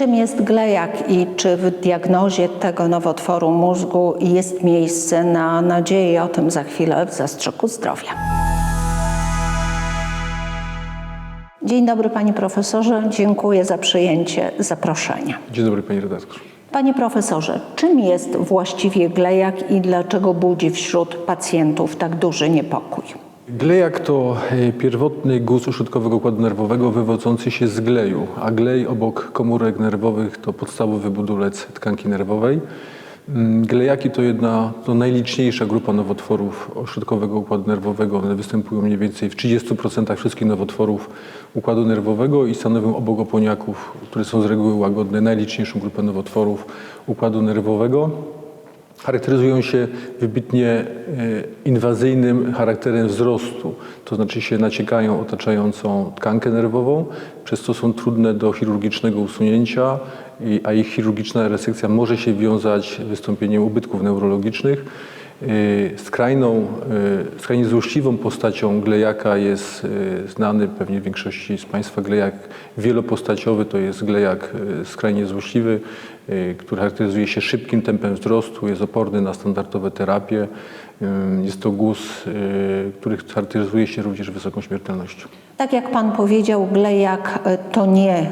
Czym jest glejak i czy w diagnozie tego nowotworu mózgu jest miejsce na nadzieję? O tym za chwilę w Zastrzyku Zdrowia. Dzień dobry panie profesorze, dziękuję za przyjęcie zaproszenia. Dzień dobry Pani redaktor. Panie profesorze, czym jest właściwie glejak i dlaczego budzi wśród pacjentów tak duży niepokój? Glejak to e, pierwotny guz uszczkowego układu nerwowego wywodzący się z gleju, a glej obok komórek nerwowych to podstawowy budulec tkanki nerwowej. Mm, Glejaki to jedna, to najliczniejsza grupa nowotworów ośrodkowego układu nerwowego. One występują mniej więcej w 30% wszystkich nowotworów układu nerwowego i stanowią obok oponiaków, które są z reguły łagodne, najliczniejszą grupę nowotworów układu nerwowego. Charakteryzują się wybitnie e, inwazyjnym charakterem wzrostu, to znaczy się naciekają otaczającą tkankę nerwową, przez co są trudne do chirurgicznego usunięcia, a ich chirurgiczna resekcja może się wiązać z wystąpieniem ubytków neurologicznych. E, Skrajną, e, skrajnie złośliwą postacią glejaka jest e, znany pewnie większości z Państwa glejak wielopostaciowy, to jest glejak skrajnie złośliwy, który charakteryzuje się szybkim tempem wzrostu, jest oporny na standardowe terapie. Jest to guz, który charakteryzuje się również wysoką śmiertelnością. Tak jak pan powiedział, glejak to nie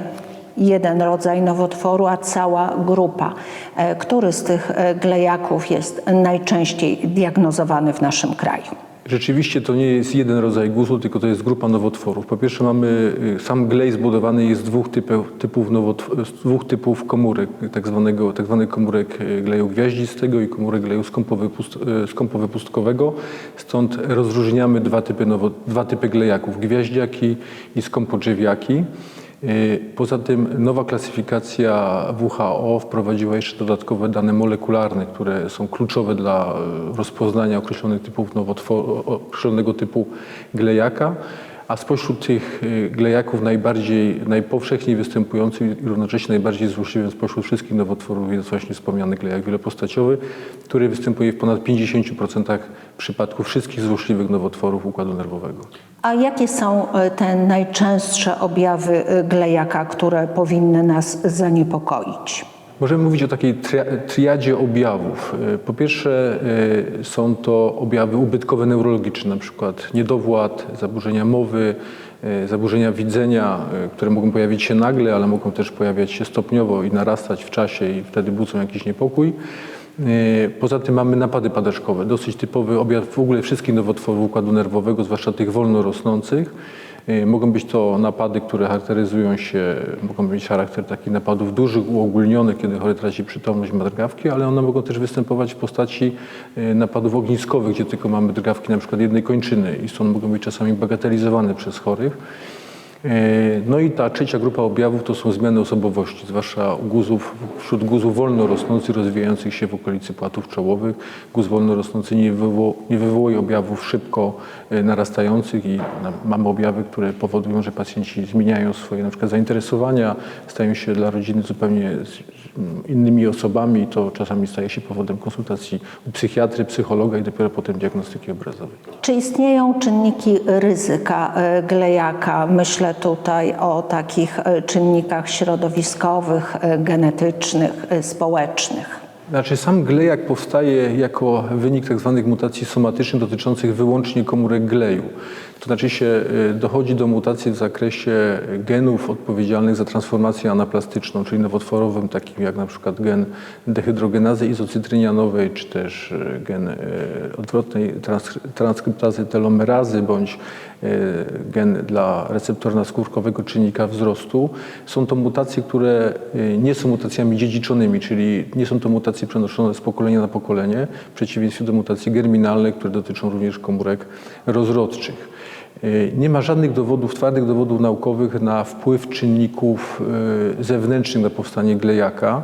jeden rodzaj nowotworu, a cała grupa. E, Który z tych e, glejaków jest najczęściej diagnozowany w naszym kraju? Rzeczywiście to nie jest jeden rodzaj guzu, tylko to jest grupa nowotworów. Po pierwsze mamy, y, sam glej zbudowany jest z dwóch typów, typów, nowotw- z dwóch typów komórek, tak, zwanego, tak zwanych komórek y, gleju gwiaździstego i komórek gleju skąpowypust- y, skąpowypustkowego. Stąd rozróżniamy dwa typy, nowo, dwa typy glejaków, gwiaździaki i skąpodrzewiaki. Y, Poza tym nowa klasyfikacja WHO wprowadziła jeszcze dodatkowe dane molekularne, które są kluczowe dla y, rozpoznania określonych typów określonego typu glejaka. A spośród tych y, glejaków najbardziej, najpowszechniej występujący i równocześnie najbardziej złośliwym spośród wszystkich nowotworów jest właśnie wspomniany glejak wielopostaciowy, który występuje w ponad 50% przypadków wszystkich złośliwych nowotworów układu nerwowego. A jakie są e, te najczęstsze objawy e, glejaka, które powinny nas zaniepokoić? Możemy mówić o takiej tria- triadzie objawów. Y, Po pierwsze y, są to objawy ubytkowe neurologiczne, na przykład niedowład, zaburzenia mowy, y, zaburzenia widzenia, które mogą pojawić się nagle, ale mogą też pojawiać się stopniowo i narastać w czasie i wtedy budzą jakiś niepokój. Poza tym mamy napady padaczkowe, dosyć typowy objaw w ogóle wszystkich nowotworów układu nerwowego, zwłaszcza tych wolno rosnących. Mogą być to napady, które charakteryzują się, mogą mieć charakter takich napadów dużych, uogólnionych, kiedy chory traci przytomność, ma drgawki, ale one mogą też występować w postaci y, napadów ogniskowych, gdzie tylko mamy drgawki na przykład jednej kończyny i stąd mogą być czasami bagatelizowane przez chorych. E, No i ta trzecia grupa objawów to są zmiany osobowości, zwłaszcza guzów, wśród guzów wolno rosnących, rozwijających się w okolicy płatów czołowych. Guz wolno rosnący nie, wywo, nie wywołuje objawów szybko e, narastających i na- mamy objawy, które powodują, że pacjenci zmieniają swoje na przykład zainteresowania, stają się dla rodziny zupełnie innymi osobami to czasami staje się powodem konsultacji u psychiatry, psychologa i dopiero potem diagnostyki obrazowej. Czy istnieją czynniki ryzyka e, glejaka? Myślę tutaj o takich e, czynnikach środowiskowych, e, genetycznych, społecznych. Znaczy sam glejak powstaje jako wynik tak zwanych mutacji somatycznych dotyczących wyłącznie komórek gleju. To znaczy się y, dochodzi do mutacji w zakresie genów odpowiedzialnych za transformację anaplastyczną, czyli nowotworowym, takim jak na przykład gen dehydrogenazy izocytrynianowej, czy też y, gen y, odwrotnej trans- transkryptazy telomerazy, bądź gen dla receptora skórkowego czynnika wzrostu. Są to mutacje, które y, nie są mutacjami dziedziczonymi, czyli nie są to mutacje przenoszone z pokolenia na pokolenie, w przeciwieństwie do mutacji germinalnych, które dotyczą również komórek rozrodczych. Y, Nie ma żadnych dowodów, twardych dowodów naukowych na wpływ czynników y, zewnętrznych na powstanie glejaka.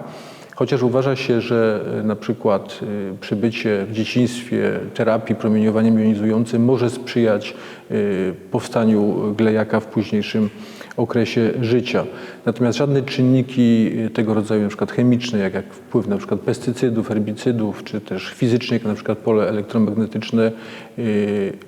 Chociaż uważa się, że y, na przykład y, przybycie w dzieciństwie terapii promieniowaniem jonizującym może sprzyjać y, powstaniu glejaka w późniejszym okresie życia. Natomiast żadne czynniki tego rodzaju, na przykład chemiczne, jak, jak wpływ na przykład pestycydów, herbicydów, czy też fizyczne, jak na przykład pole elektromagnetyczne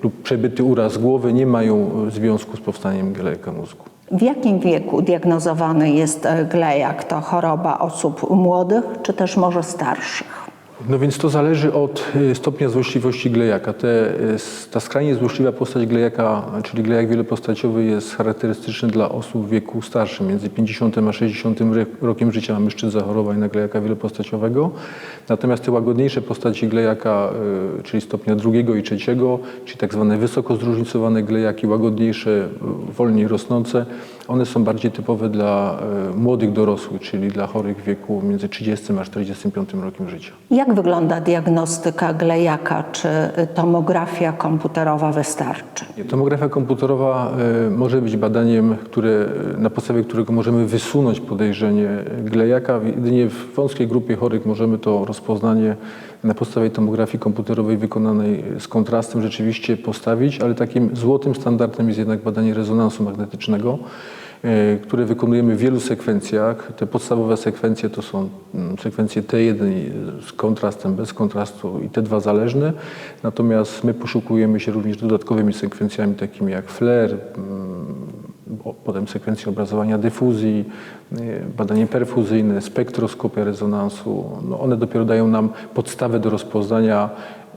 lub przebyty uraz głowy, nie mają związku z powstaniem glejaka mózgu. W jakim wieku diagnozowany jest e, glejak? To choroba osób młodych czy też może starszych? No więc to zależy od y, stopnia złośliwości glejaka. Te, y, ta skrajnie złośliwa postać glejaka, czyli glejak wielopostaciowy jest charakterystyczny dla osób w wieku starszym. Między 50 a 60 ry- rokiem życia mamy szczyt zachorowań na glejaka wielopostaciowego. Natomiast te łagodniejsze postaci glejaka, y, czyli stopnia drugiego i trzeciego, czyli tak zwane wysoko zróżnicowane glejaki, łagodniejsze, wolniej rosnące, one są bardziej typowe dla y, młodych dorosłych, czyli dla chorych w wieku między 30 a 45 rokiem życia. Jak wygląda diagnostyka glejaka? Czy y, tomografia komputerowa wystarczy? Tomografia komputerowa e, może być badaniem, które, e, na podstawie którego możemy wysunąć podejrzenie glejaka. Jedynie w wąskiej grupie chorych możemy to rozpoznanie na podstawie tomografii komputerowej wykonanej z kontrastem rzeczywiście postawić, ale takim złotym standardem jest jednak badanie rezonansu magnetycznego, e, które wykonujemy w wielu sekwencjach. Te podstawowe sekwencje to są mm, sekwencje T1 i z kontrastem, bez kontrastu i T2 zależne. Natomiast my poszukujemy się również dodatkowymi sekwencjami takimi jak FLAIR, mm, potem sekwencje obrazowania dyfuzji, badanie perfuzyjne, spektroskopia rezonansu. No one dopiero dają nam podstawę do rozpoznania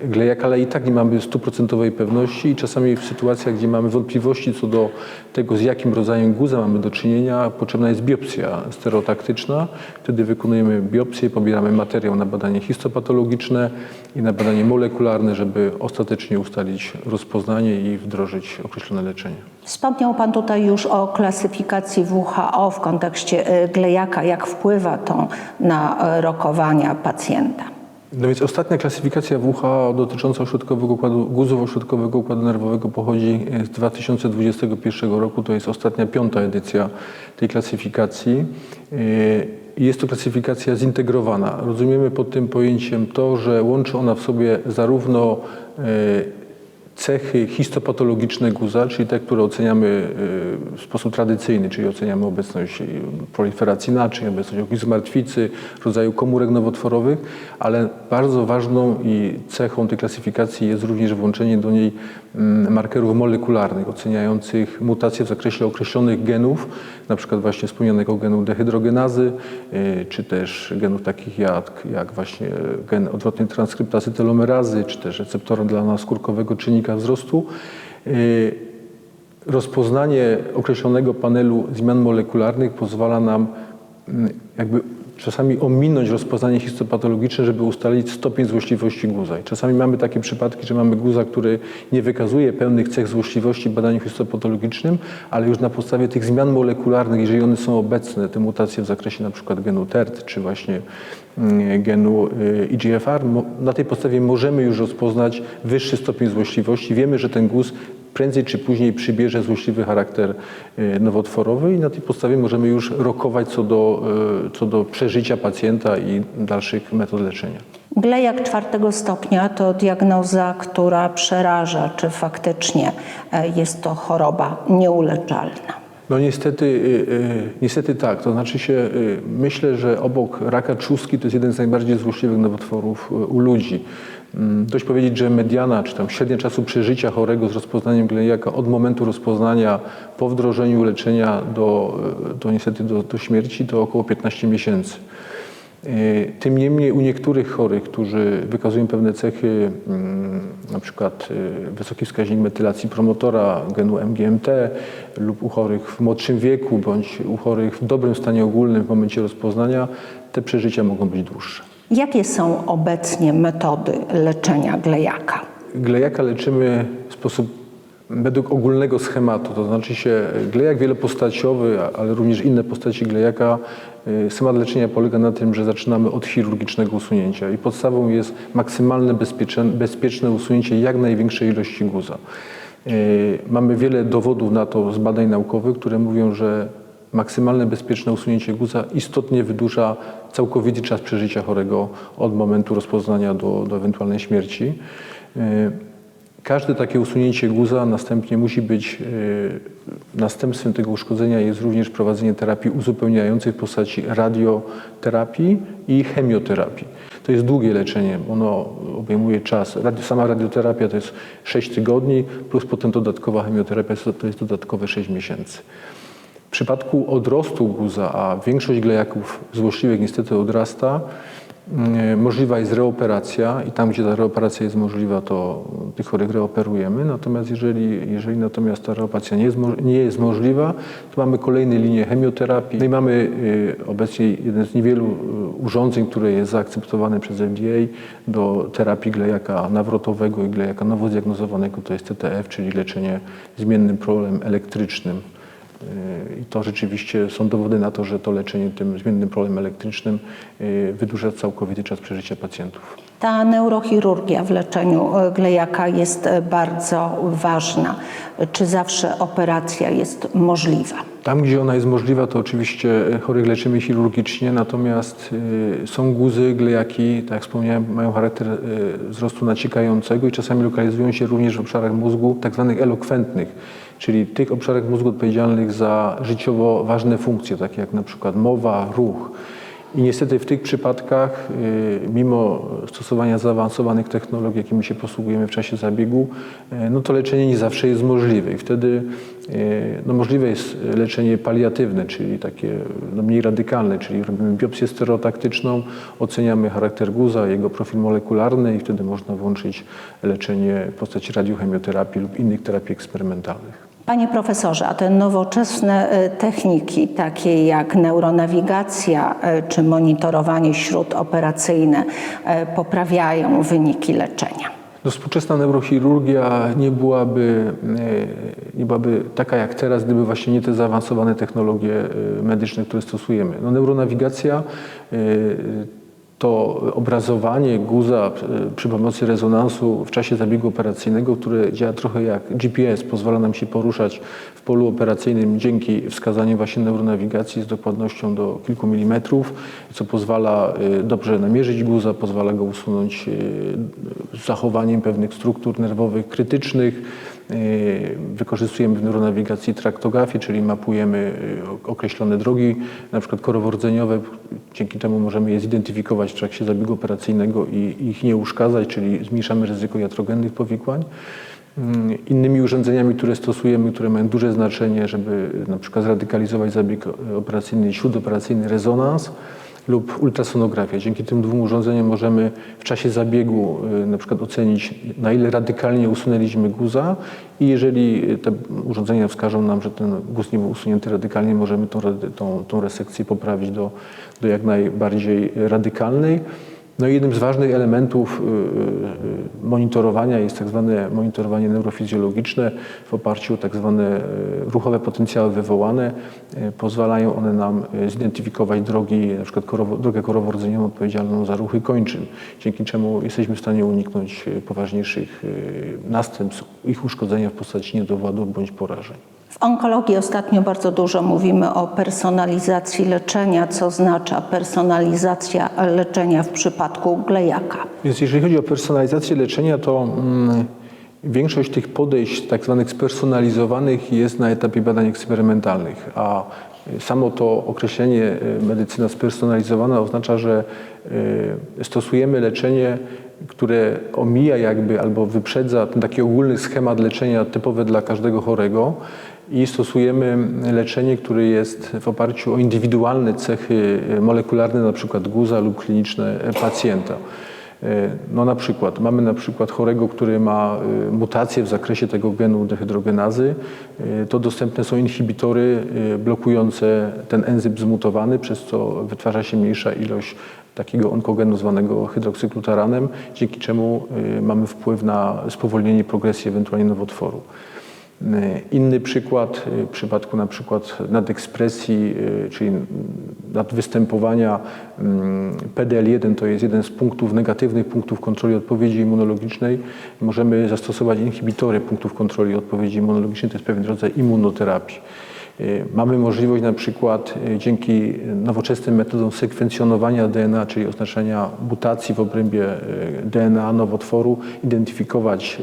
glejaka, ale i tak nie mamy stuprocentowej pewności i czasami w sytuacjach, gdzie mamy wątpliwości co do tego, z jakim rodzajem guza mamy do czynienia, potrzebna jest biopsja stereotaktyczna. Wtedy wykonujemy biopsję, pobieramy materiał na badanie histopatologiczne i na badanie molekularne, żeby ostatecznie ustalić rozpoznanie i wdrożyć określone leczenie. Wspomniał Pan tutaj już o klasyfikacji WHO w kontekście y, glejaka. Jak wpływa to na y, rokowania pacjenta? No więc ostatnia klasyfikacja WHO dotycząca ośrodkowego układu, guzów ośrodkowego układu nerwowego pochodzi z 2021 roku. To jest ostatnia, piąta edycja tej klasyfikacji. Jest to klasyfikacja zintegrowana. Rozumiemy pod tym pojęciem to, że łączy ona w sobie zarówno cechy histopatologiczne guza, czyli te, które oceniamy y, w sposób tradycyjny, czyli oceniamy obecność y, proliferacji naczyń, obecność jakiejś zmartwicy, rodzaju komórek nowotworowych, ale bardzo ważną i cechą tej klasyfikacji jest również włączenie do niej mm, markerów molekularnych, oceniających mutacje w zakresie określonych genów, na przykład właśnie wspomnianego genu dehydrogenazy, y, czy też genów takich jak, jak właśnie gen odwrotnej transkryptazy telomerazy, czy też receptora dla naskórkowego czynnika wzrostu. Y, Rozpoznanie określonego panelu zmian molekularnych pozwala nam mm, jakby czasami ominąć rozpoznanie histopatologiczne, żeby ustalić stopień złośliwości guza. I czasami mamy takie przypadki, że mamy guza, który nie wykazuje pełnych cech złośliwości w badaniu histopatologicznym, ale już na podstawie tych zmian molekularnych, jeżeli one są obecne, te mutacje w zakresie przykład genu TERT, czy właśnie mm, genu y, EGFR, mo- na tej podstawie możemy już rozpoznać wyższy stopień złośliwości. Wiemy, że ten guz prędzej czy później przybierze złośliwy charakter y, nowotworowy i na tej podstawie możemy już rokować co do, y, co do przeżycia pacjenta i dalszych metod leczenia. Glejak czwartego stopnia to diagnoza, która przeraża, czy faktycznie e, jest to choroba nieuleczalna. No niestety, y, y, niestety tak. To znaczy się, y, myślę, że obok raka trzustki to jest jeden z najbardziej złośliwych nowotworów u ludzi. Mm, Dość powiedzieć, że mediana, czy tam średnia czasu przeżycia chorego z rozpoznaniem glejaka od momentu rozpoznania po wdrożeniu leczenia do, do niestety do, do śmierci to około 15 miesięcy. Y, Tym niemniej u niektórych chorych, którzy wykazują pewne cechy, mm, na przykład y, wysoki wskaźnik metylacji promotora genu MGMT lub u chorych w młodszym wieku bądź u chorych w dobrym stanie ogólnym w momencie rozpoznania, te przeżycia mogą być dłuższe. Jakie są obecnie metody leczenia glejaka? Glejaka leczymy w sposób według ogólnego schematu, to znaczy się glejak wielopostaciowy, ale również inne postaci glejaka. y, Schemat leczenia polega na tym, że zaczynamy od chirurgicznego usunięcia i podstawą jest maksymalne bezpieczne, usunięcie jak największej ilości guza. Y, Mamy wiele dowodów na to z badań naukowych, które mówią, że maksymalne bezpieczne usunięcie guza istotnie wydłuża całkowity czas przeżycia chorego od momentu rozpoznania do, do ewentualnej śmierci. Każde takie usunięcie guza następnie musi być, y, następstwem tego uszkodzenia jest również prowadzenie terapii uzupełniającej w postaci radioterapii i chemioterapii. To jest długie leczenie, ono obejmuje czas. Sama radioterapia to jest 6 tygodni, plus potem dodatkowa chemioterapia to jest dodatkowe 6 miesięcy. W przypadku odrostu guza, a większość glejaków złośliwych niestety odrasta, możliwa jest reoperacja i tam, gdzie ta reoperacja jest możliwa, to tych chorych reoperujemy. Natomiast jeżeli, jeżeli natomiast ta reoperacja nie jest, nie jest możliwa, to mamy kolejne linie chemioterapii. No i mamy y, obecnie jeden z niewielu y, urządzeń, które jest zaakceptowane przez FDA do terapii glejaka nawrotowego i glejaka nowo zdiagnozowanego, to jest TTF, czyli leczenie zmiennym polem elektrycznym. I to rzeczywiście są dowody na to, że to leczenie tym zmiennym polem elektrycznym y, wydłuża całkowity czas przeżycia pacjentów. Ta neurochirurgia w leczeniu e, glejaka jest e, bardzo ważna. Czy zawsze operacja jest możliwa? Tam, gdzie ona jest możliwa, to oczywiście chorych leczymy chirurgicznie, natomiast y, są guzy, glejaki, tak jak wspomniałem, mają charakter y, wzrostu naciekającego i czasami lokalizują się również w obszarach mózgu tak zwanych elokwentnych, czyli tych obszarach mózgu odpowiedzialnych za życiowo ważne funkcje, takie jak na przykład mowa, ruch. I niestety w tych przypadkach, y, mimo stosowania zaawansowanych technologii, jakimi się posługujemy w czasie zabiegu, y, no to leczenie nie zawsze jest możliwe. I wtedy y, no możliwe jest leczenie paliatywne, czyli takie no mniej radykalne, czyli robimy biopsję stereotaktyczną, oceniamy charakter guza, jego profil molekularny i wtedy można włączyć leczenie w postaci radiochemioterapii lub innych terapii eksperymentalnych. Panie profesorze, a te nowoczesne e, techniki, takie jak neuronawigacja e, czy monitorowanie śródoperacyjne, e, poprawiają wyniki leczenia? No, współczesna neurochirurgia nie byłaby, nie byłaby taka jak teraz, gdyby właśnie nie te zaawansowane technologie medyczne, które stosujemy. No, neuronawigacja to obrazowanie guza e, przy pomocy rezonansu w czasie zabiegu operacyjnego, które działa trochę jak GPS, pozwala nam się poruszać w polu operacyjnym dzięki wskazaniu właśnie neuronawigacji z dokładnością do kilku milimetrów, co pozwala e, dobrze namierzyć guza, pozwala go usunąć e, z zachowaniem pewnych struktur nerwowych krytycznych. Yy, Wykorzystujemy w neuronawigacji traktografię, czyli mapujemy yy, określone drogi, na przykład korowo-rdzeniowe. Dzięki temu możemy je zidentyfikować w trakcie zabiegu operacyjnego i ich nie uszkadzać, czyli zmniejszamy ryzyko jatrogennych powikłań. Yy, Innymi urządzeniami, które stosujemy, które mają duże znaczenie, żeby na przykład zradykalizować zabieg operacyjny, śródoperacyjny rezonans, lub ultrasonografia. Dzięki tym dwóm urządzeniom możemy w czasie zabiegu y, na przykład ocenić, na ile radykalnie usunęliśmy guza i jeżeli te urządzenia wskażą nam, że ten guz nie był usunięty radykalnie, możemy tą, tą, tą resekcję poprawić do, do jak najbardziej radykalnej. No i jednym z ważnych elementów y, y, monitorowania jest tak zwane monitorowanie neurofizjologiczne w oparciu o tak zwane y, ruchowe potencjały wywołane. Y, Pozwalają one nam y, zidentyfikować drogi, na przykład drogę korowo-rdzeniową odpowiedzialną za ruchy kończyn, dzięki czemu jesteśmy w stanie uniknąć y, poważniejszych y, następstw ich uszkodzenia w postaci niedowładów bądź porażeń. W onkologii ostatnio bardzo dużo mówimy o personalizacji leczenia, co oznacza personalizacja leczenia w przypadku glejaka. Więc jeżeli chodzi o personalizację leczenia, to mm, większość tych podejść tak zwanych spersonalizowanych jest na etapie badań eksperymentalnych, a samo to określenie y, medycyna spersonalizowana oznacza, że y, stosujemy leczenie, które omija jakby albo wyprzedza ten taki ogólny schemat leczenia typowe dla każdego chorego i stosujemy leczenie, które jest w oparciu o indywidualne cechy y, molekularne, na przykład guza lub kliniczne pacjenta. E, No na przykład, mamy na przykład chorego, który ma mutację w zakresie tego genu dehydrogenazy, to dostępne są inhibitory blokujące ten enzym zmutowany, przez co wytwarza się mniejsza ilość takiego onkogenu zwanego hydroksyglutaranem, dzięki czemu mamy wpływ na spowolnienie progresji ewentualnie nowotworu. Y, Inny przykład y, w przypadku na przykład nadekspresji, y, czyli nadwystępowania mm, PDL1, to jest jeden z punktów negatywnych punktów kontroli odpowiedzi immunologicznej. Możemy zastosować inhibitory punktów kontroli odpowiedzi immunologicznej, to jest pewien rodzaj immunoterapii. Y, Mamy możliwość na przykład y, dzięki nowoczesnym metodom sekwencjonowania DNA, czyli oznaczania mutacji w obrębie y, DNA nowotworu, identyfikować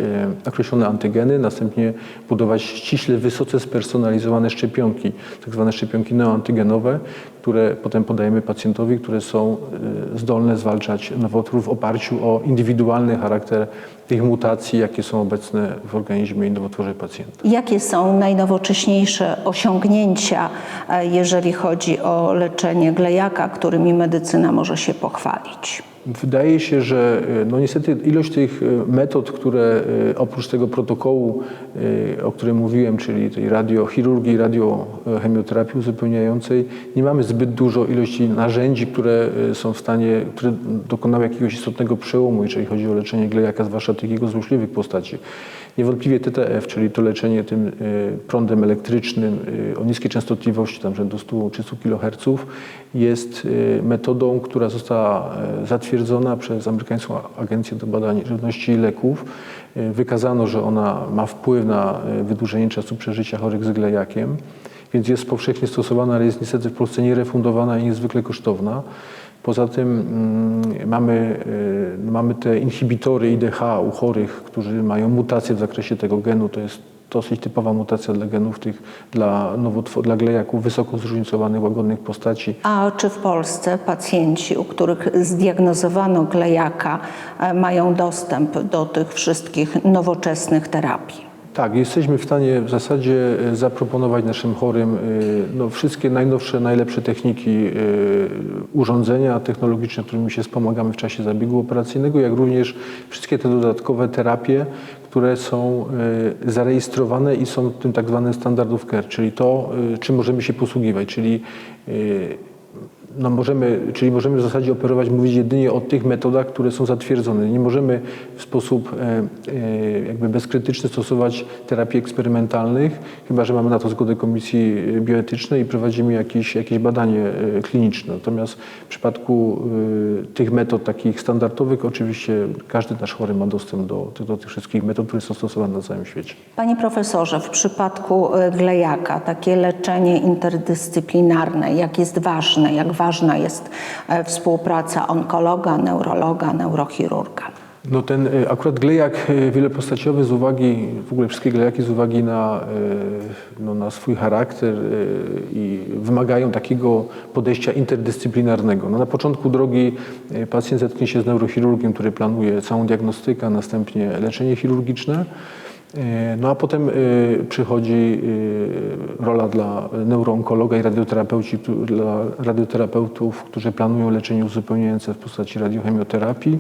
określone antygeny, następnie budować ściśle wysoce spersonalizowane szczepionki, tak zwane szczepionki neoantygenowe, które potem podajemy pacjentowi, które są y, zdolne zwalczać nowotwór w oparciu o indywidualny charakter tych mutacji, jakie są obecne w organizmie i nowotworze pacjenta. Jakie są najnowocześniejsze osiągnięcia, e, jeżeli chodzi o leczenie glejaka, którymi medycyna może się pochwalić? Wydaje się, że y, no niestety ilość tych y, metod, które y, oprócz tego protokołu, o którym mówiłem, czyli tej radiochirurgii, radiochemioterapii uzupełniającej, nie mamy zbyt dużo ilości narzędzi, które są w stanie, które dokonały jakiegoś istotnego przełomu, jeżeli chodzi o leczenie glejaka, zwłaszcza tych jego złośliwych postaci. Niewątpliwie TTF, czyli to leczenie tym y, prądem elektrycznym y, o niskiej częstotliwości, tam rzędu 100-300 kHz, jest y, metodą, która została zatwierdzona przez amerykańską Agencję do Badań Żywności i Leków. Wykazano, że ona ma wpływ na wydłużenie czasu przeżycia chorych z glejakiem, więc jest powszechnie stosowana, ale jest niestety w Polsce nierefundowana i niezwykle kosztowna. Poza tym mm, mamy, y, mamy te inhibitory IDH u chorych, którzy mają mutacje w zakresie tego genu. To jest dosyć typowa mutacja dla genów tych, dla, nowotwor- dla glejaków wysoko zróżnicowanych, łagodnych postaci. A czy w Polsce pacjenci, u których zdiagnozowano glejaka, e, mają dostęp do tych wszystkich nowoczesnych terapii? Tak, jesteśmy w stanie w zasadzie e, zaproponować naszym chorym e, no, wszystkie najnowsze, najlepsze techniki e, urządzenia technologiczne, którymi się wspomagamy w czasie zabiegu operacyjnego, jak również wszystkie te dodatkowe terapie, które są zarejestrowane i są tym tak zwanym standard of care, czyli to, czym możemy się posługiwać, czyli no możemy, czyli możemy w zasadzie operować, mówić jedynie o tych metodach, które są zatwierdzone. Nie możemy w sposób e, e, jakby bezkrytyczny stosować terapii eksperymentalnych, chyba że mamy na to zgodę Komisji Bioetycznej i prowadzimy jakieś, jakieś badanie e, kliniczne. Natomiast w przypadku tych metod takich standardowych oczywiście każdy nasz chory ma dostęp do, do tych wszystkich metod, które są stosowane na całym świecie. Panie profesorze, w przypadku glejaka takie leczenie interdyscyplinarne, jak jest ważne, jak ważna jest e, współpraca onkologa, neurologa, neurochirurga? No ten y, akurat glejak y, wielopostaciowy z uwagi, w ogóle wszystkie glejaki z uwagi na, no, na swój charakter i wymagają takiego podejścia interdyscyplinarnego. No, na początku drogi pacjent zetknie się z neurochirurgiem, który planuje całą diagnostykę, następnie leczenie chirurgiczne. Y, No a potem y, przychodzi y, rola dla neuroonkologa i radioterapeuci, dla radioterapeutów, którzy planują leczenie uzupełniające w postaci radiochemioterapii.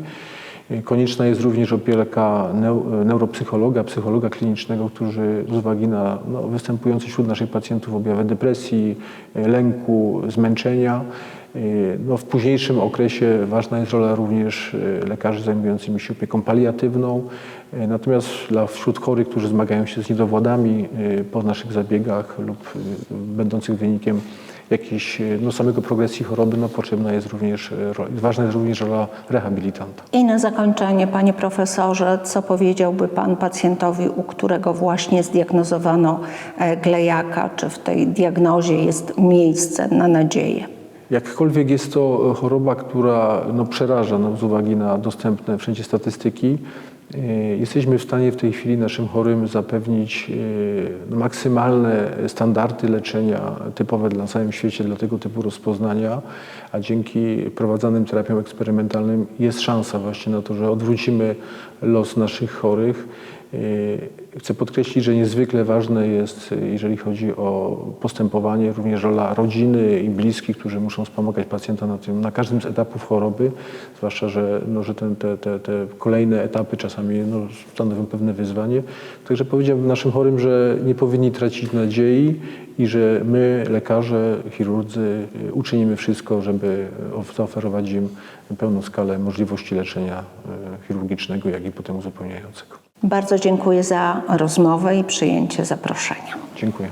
Konieczna jest również opieka neu- neuropsychologa, psychologa klinicznego, którzy z uwagi na no, występujące wśród naszych pacjentów objawy depresji, y, lęku, zmęczenia, y, no, w późniejszym okresie ważna jest rola również y, lekarzy zajmującymi się opieką paliatywną. Natomiast dla wśród chorych, którzy zmagają się z niedowładami po naszych zabiegach lub będących wynikiem jakiejś y, no, samego progresji choroby, no, potrzebna jest również, ro- ważna jest również rola rehabilitanta. I na zakończenie, panie profesorze, co powiedziałby pan pacjentowi, u którego właśnie zdiagnozowano e, glejaka? Czy w tej diagnozie jest miejsce na nadzieję? Jakkolwiek jest to choroba, która no, przeraża no, z uwagi na dostępne wszędzie statystyki, jesteśmy w stanie w tej chwili naszym chorym zapewnić no, maksymalne standardy leczenia typowe dla całym świecie dla tego typu rozpoznania, a dzięki prowadzonym terapiom eksperymentalnym jest szansa właśnie na to, że odwrócimy los naszych chorych. Y, Chcę podkreślić, że niezwykle ważne jest, jeżeli chodzi o postępowanie, również rola rodziny i bliskich, którzy muszą wspomagać pacjenta na, tym, na każdym z etapów choroby, zwłaszcza, że, no, że ten, te, te, te kolejne etapy czasami no, stanowią pewne wyzwanie. Także powiedziałbym naszym chorym, że nie powinni tracić nadziei i że my, lekarze, chirurdzy, y, uczynimy wszystko, żeby zaoferować im pełną skalę możliwości leczenia y, chirurgicznego, jak i potem uzupełniającego. Bardzo dziękuję za rozmowę i przyjęcie zaproszenia. Dziękuję.